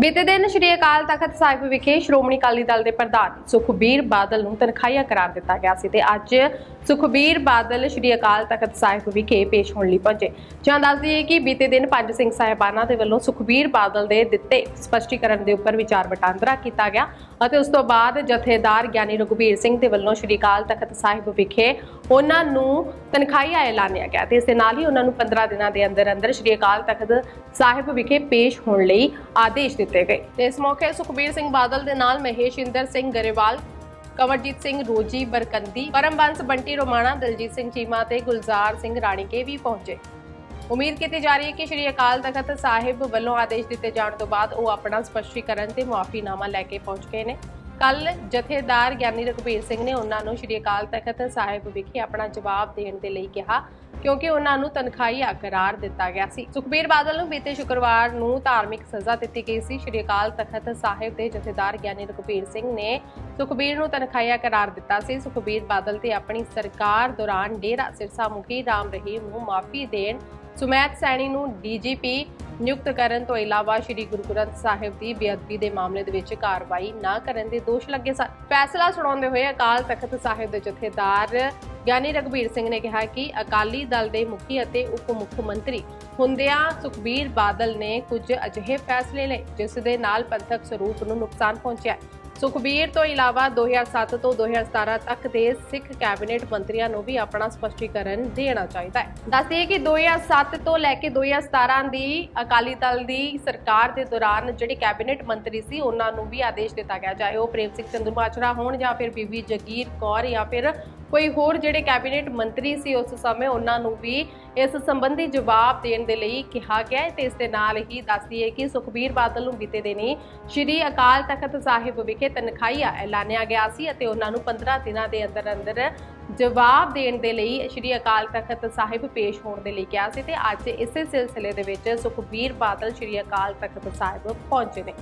ਬੀਤੇ ਦਿਨ ਸ਼੍ਰੀ ਅਕਾਲ ਤਖਤ ਸਾਹਿਬ ਵਿਖੇ ਸ਼੍ਰੋਮਣੀ ਅਕਾਲੀ ਦਲ ਦੇ ਪ੍ਰਧਾਨ ਸੁਖਬੀਰ ਬਾਦਲ ਨੂੰ ਤਨਖਾਹੀਆ ਕਰਾਰ ਦਿੱਤਾ ਗਿਆ ਸੀ ਤੇ ਅੱਜ ਸੁਖਬੀਰ ਬਾਦਲ ਸ਼੍ਰੀ ਅਕਾਲ ਤਖਤ ਸਾਹਿਬ ਵਿਖੇ ਪੇਸ਼ ਹੋਣ ਲਈ ਪਹੁੰਚੇ। ਜਾਂ ਦੱਸਦੀ ਹੈ ਕਿ ਬੀਤੇ ਦਿਨ ਪੰਜ ਸਿੰਘ ਸਾਹਿਬਾਨਾਂ ਦੇ ਵੱਲੋਂ ਸੁਖਬੀਰ ਬਾਦਲ ਦੇ ਦਿੱਤੇ ਸਪਸ਼ਟੀਕਰਨ ਦੇ ਉੱਪਰ ਵਿਚਾਰ ਵਟਾਂਦਰਾ ਕੀਤਾ ਗਿਆ ਅਤੇ ਉਸ ਤੋਂ ਬਾਅਦ ਜਥੇਦਾਰ ਗਿਆਨੀ ਰਘੁਬੀਰ ਸਿੰਘ ਦੇ ਵੱਲੋਂ ਸ਼੍ਰੀ ਅਕਾਲ ਤਖਤ ਸਾਹਿਬ ਵਿਖੇ ਉਹਨਾਂ ਨੂੰ ਤਨਖਾਹੀਆ ਐਲਾਨਿਆ ਗਿਆ ਤੇ ਇਸ ਦੇ ਨਾਲ ਹੀ ਉਹਨਾਂ ਨੂੰ 15 ਦਿਨਾਂ ਦੇ ਅੰਦਰ ਅੰਦਰ ਸ਼੍ਰੀ ਅਕਾਲ ਤਖਤ ਸਾਹਿਬ ਵਿਖੇ ਪੇਸ਼ ਹੋਣ ਲਈ ਆਦੇਸ਼ ਦਿੱਤੇ ਗਏ। ਤੇ ਇਸ ਮੌਕੇ ਸੁਖਬੀਰ ਸਿੰਘ ਬਾਦਲ ਦੇ ਨਾਲ ਮਹੇਸ਼ਿੰਦਰ ਸਿੰਘ ਗਰੇਵਾਲ, ਕਵਰਜੀਤ ਸਿੰਘ ਰੋਜੀ, ਬਰਕੰਦੀ, ਪਰਮਬੰਸ, ਬੰਟੀ ਰੋਮਾਣਾ, ਦਲਜੀਤ ਸਿੰਘ ਚੀਮਾ ਤੇ ਗੁਲਜ਼ਾਰ ਸਿੰਘ ਰਾਣੀਕੇ ਵੀ ਪਹੁੰਚੇ। ਉਮੀਦ ਕੀਤੀ ਜਾ ਰਹੀ ਹੈ ਕਿ ਸ਼੍ਰੀ ਅਕਾਲ ਤਖਤ ਸਾਹਿਬ ਵੱਲੋਂ ਆਦੇਸ਼ ਦਿੱਤੇ ਜਾਣ ਤੋਂ ਬਾਅਦ ਉਹ ਆਪਣਾ ਸਪਸ਼ਟੀਕਰਨ ਤੇ ਮੁਆਫੀਨਾਮਾ ਲੈ ਕੇ ਪਹੁੰਚ ਗਏ ਨੇ। ਕੱਲ ਜਥੇਦਾਰ ਗਿਆਨੀ ਰਘਬੀਰ ਸਿੰਘ ਨੇ ਉਹਨਾਂ ਨੂੰ ਸ਼੍ਰੀ ਅਕਾਲ ਤਖਤ ਸਾਹਿਬ ਵਿਖੇ ਆਪਣਾ ਜਵਾਬ ਦੇਣ ਦੇ ਲਈ ਕਿਹਾ, ਕਿਉਂਕਿ ਉਹਨਾਂ ਨੂੰ ਤਨਖਾਹੀਆ ਕਰਾਰ ਦਿੱਤਾ ਗਿਆ ਸੀ। ਸੁਖਬੀਰ ਬਾਦਲ ਨੂੰ ਬੀਤੇ ਸ਼ੁੱਕਰਵਾਰ ਨੂੰ ਧਾਰਮਿਕ ਸਜ਼ਾ ਦਿੱਤੀ ਗਈ ਸੀ। ਸ਼੍ਰੀ ਅਕਾਲ ਤਖਤ ਸਾਹਿਬ ਦੇ ਜਥੇਦਾਰ ਗਿਆਨੀ ਰਘਬੀਰ ਸਿੰਘ ਨੇ ਸੁਖਬੀਰ ਨੂੰ ਤਨਖਾਹੀਆ ਕਰਾਰ ਦਿੱਤਾ ਸੀ। ਸੁਖਬੀਰ ਬਾਦਲ ਤੇ ਆਪਣੀ ਸਰਕਾਰ ਦੌਰਾਨ ਡੇਰਾ ਸਿਰਸਾ ਮੁਖੀ ਰਾਮ ਰਹੀਮ ਨੂੰ ਮਾਫੀ ਦੇਣ ਸੁਮੈਤ ਸੈਣੀ ਨੂੰ ਡੀਜੀਪੀ ਨਿਯੁਕਤ ਕਰਨ ਤੋਂ ਇਲਾਵਾ ਸ੍ਰੀ ਗੁਰੂ ਗ੍ਰੰਥ ਸਾਹਿਬ ਦੀ ਬੇਅਦਬੀ ਦੇ ਮਾਮਲੇ ਦੇ ਵਿੱਚ ਕਾਰਵਾਈ ਨਾ ਕਰਨ ਦੇ ਦੋਸ਼ ਲੱਗੇ ਸਨ। ਫੈਸਲਾ ਸੁਣਾਉਂਦੇ ਹੋਏ ਅਕਾਲ ਤਖਤ ਸਾਹਿਬ ਦੇ ਜਥੇਦਾਰ ਗਿਆਨੀ ਰਘਬੀਰ ਸਿੰਘ ਨੇ ਕਿਹਾ ਕਿ ਅਕਾਲੀ ਦਲ ਦੇ ਮੁਖੀ ਅਤੇ ਉਪ ਮੁੱਖ ਮੰਤਰੀ ਹੁੰਦਿਆਂ ਸੁਖਬੀਰ ਬਾਦਲ ਨੇ ਕੁਝ ਅਜਿਹੇ ਫੈਸਲੇ ਲਏ, ਜਿਸ ਦੇ ਨਾਲ ਪੰਥਕ ਸਰੂਪ ਨੂੰ ਨੁਕਸਾਨ ਪਹੁੰਚਿਆ। ਸੁਖਬੀਰ ਤੋਂ ਇਲਾਵਾ 2007 ਤੋਂ 2017 ਤੱਕ ਦੇ ਸਿੱਖ ਕੈਬਨਿਟ ਮੰਤਰੀਆਂ ਨੂੰ ਵੀ ਆਪਣਾ ਸਪਸ਼ਟੀਕਰਨ ਦੇਣਾ ਚਾਹੀਦਾ ਹੈ। ਦੱਸਦੇ ਕਿ 2007 ਤੋਂ ਲੈ ਕੇ 2017 ਦੀ ਅਕਾਲੀ ਦਲ ਦੀ ਸਰਕਾਰ ਦੇ ਦੌਰਾਨ ਜਿਹੜੇ ਕੈਬਨਿਟ ਮੰਤਰੀ ਸੀ, ਉਹਨਾਂ ਨੂੰ ਵੀ ਆਦੇਸ਼ ਦਿੱਤਾ ਗਿਆ, ਚਾਹੇ ਉਹ ਪ੍ਰੇਮ ਸਿੰਘ ਚੰਦੂਮਾਜਰਾ ਹੋਣ ਜਾਂ ਫਿਰ ਬੀਬੀ ਜਗੀਰ ਕੌਰ ਜਾਂ ਫਿਰ ਕੋਈ ਹੋਰ ਜਿਹੜੇ ਕੈਬਨਿਟ ਮੰਤਰੀ ਸੀ ਉਸ ਸਮੇਂ ਉਹਨਾਂ ਨੂੰ ਵੀ ਇਸ ਸੰਬੰਧੀ ਜਵਾਬ ਦੇਣ ਦੇ ਲਈ ਕਿਹਾ ਗਿਆ ਹੈ ਤੇ ਇਸ ਦੇ ਨਾਲ ਹੀ ਦੱਸਦੀ ਹੈ ਕਿ ਸੁਖਬੀਰ ਬਾਦਲ ਨੂੰ ਬੀਤੇ ਦਿਨੀ ਸ਼੍ਰੀ ਅਕਾਲ ਤਖਤ ਸਾਹਿਬ ਵਿਖੇ ਤਨਖਾਹੀਆ ਐਲਾਨਿਆ ਗਿਆ ਸੀ ਅਤੇ ਉਹਨਾਂ ਨੂੰ 15 ਦਿਨਾਂ ਦੇ ਅੰਦਰ ਅੰਦਰ ਜਵਾਬ ਦੇਣ ਦੇ ਲਈ ਸ਼੍ਰੀ ਅਕਾਲ ਤਖਤ ਸਾਹਿਬ ਪੇਸ਼ ਹੋਣ ਦੇ ਲਈ ਕਿਹਾ ਸੀ ਤੇ ਅੱਜ ਇਸੇ ਸਿਲਸਿਲੇ ਦੇ ਵਿੱਚ ਸੁਖਬੀਰ ਬਾਦਲ ਸ਼੍ਰੀ ਅਕਾਲ ਤਖਤ ਸਾਹਿਬ ਪਹੁੰਚੇ ਨੇ।